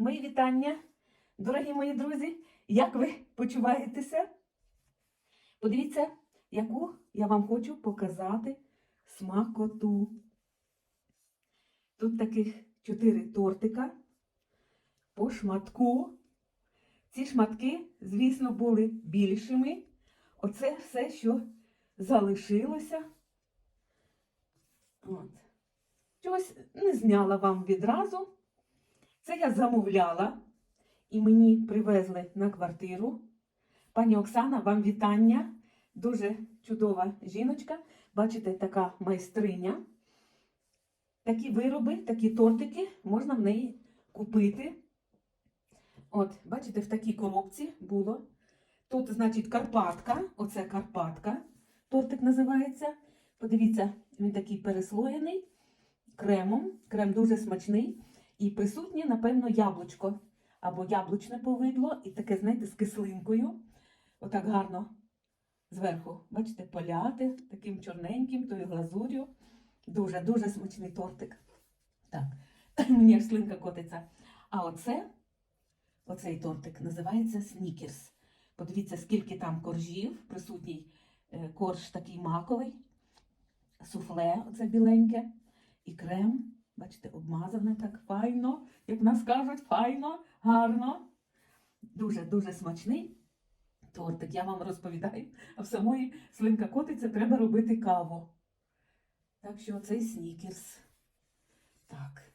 Мої вітання, дорогі мої друзі. Як ви почуваєтеся? Подивіться, яку я вам хочу показати смакоту. Тут таких чотири тортика по шматку. Ці шматки, звісно, були більшими. Оце все, що залишилося. От. Чогось не зняла вам відразу. Це я замовляла і мені привезли на квартиру. Пані Оксана, вам вітання. Дуже чудова жіночка. Бачите, така майстриня. Такі вироби, такі тортики можна в неї купити. От, бачите, в такій коробці було. Тут, значить, Карпатка. Оце Карпатка. Тортик називається. Подивіться, він такий переслоєний кремом. Крем дуже смачний. І присутнє, напевно, яблучко або яблучне повидло, і таке, знаєте, з кислинкою. Отак гарно зверху, бачите, поляти таким чорненьким, тою глазур'ю. Дуже, дуже смачний тортик. Так, мені аж слинка котиться. А оце, оцей тортик називається снікерс. Подивіться, скільки там коржів, присутній е, корж такий маковий, суфле, оце біленьке, і крем. Бачите, обмазане так файно, як нас кажуть, файно, гарно. Дуже-дуже смачний тортик, я вам розповідаю. А в самої слинка котиться треба робити каву. Так що оцей снікерс. Так.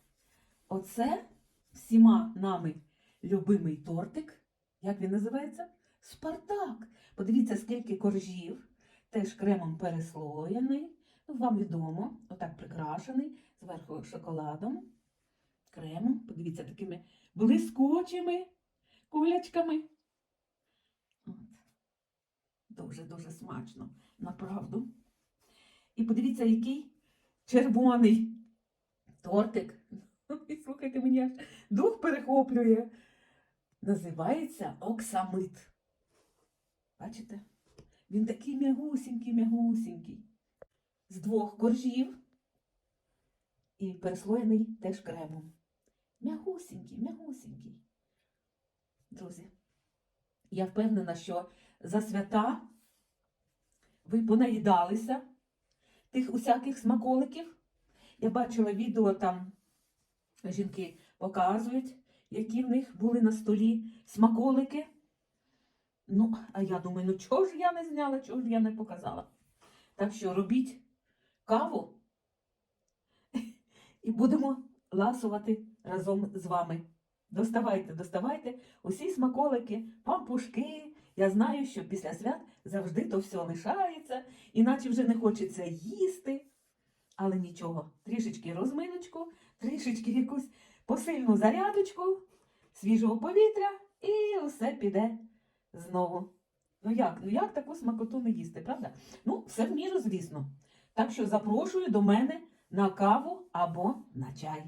Оце всіма нами любимий тортик. Як він називається? Спартак. Подивіться, скільки коржів. Теж кремом переслоєний. Ну, вам відомо, отак прикрашений, зверху шоколадом, кремом. Подивіться, такими блискучими кулячками. Дуже-дуже смачно, направду. І подивіться, який червоний тортик. І слухайте, мені аж дух перехоплює. Називається оксамит. Бачите? Він такий м'ягусінький, м'ягусінький. З двох коржів і переслоєний теж кремом. М'ягусінький, м'ягусінький. Друзі, я впевнена, що за свята ви понаїдалися тих усяких смаколиків. Я бачила відео там, жінки показують, які в них були на столі смаколики. Ну, а я думаю, ну чого ж я не зняла, чого ж я не показала. Так що робіть каву і будемо ласувати разом з вами. Доставайте, доставайте усі смаколики, пампушки. Я знаю, що після свят завжди то все лишається, іначе вже не хочеться їсти. Але нічого, трішечки розминочку, трішечки якусь посильну зарядочку, свіжого повітря, і усе піде знову. Ну як? Ну як таку смакоту не їсти, правда? Ну, все в міру, звісно. Так що запрошую до мене на каву або на чай.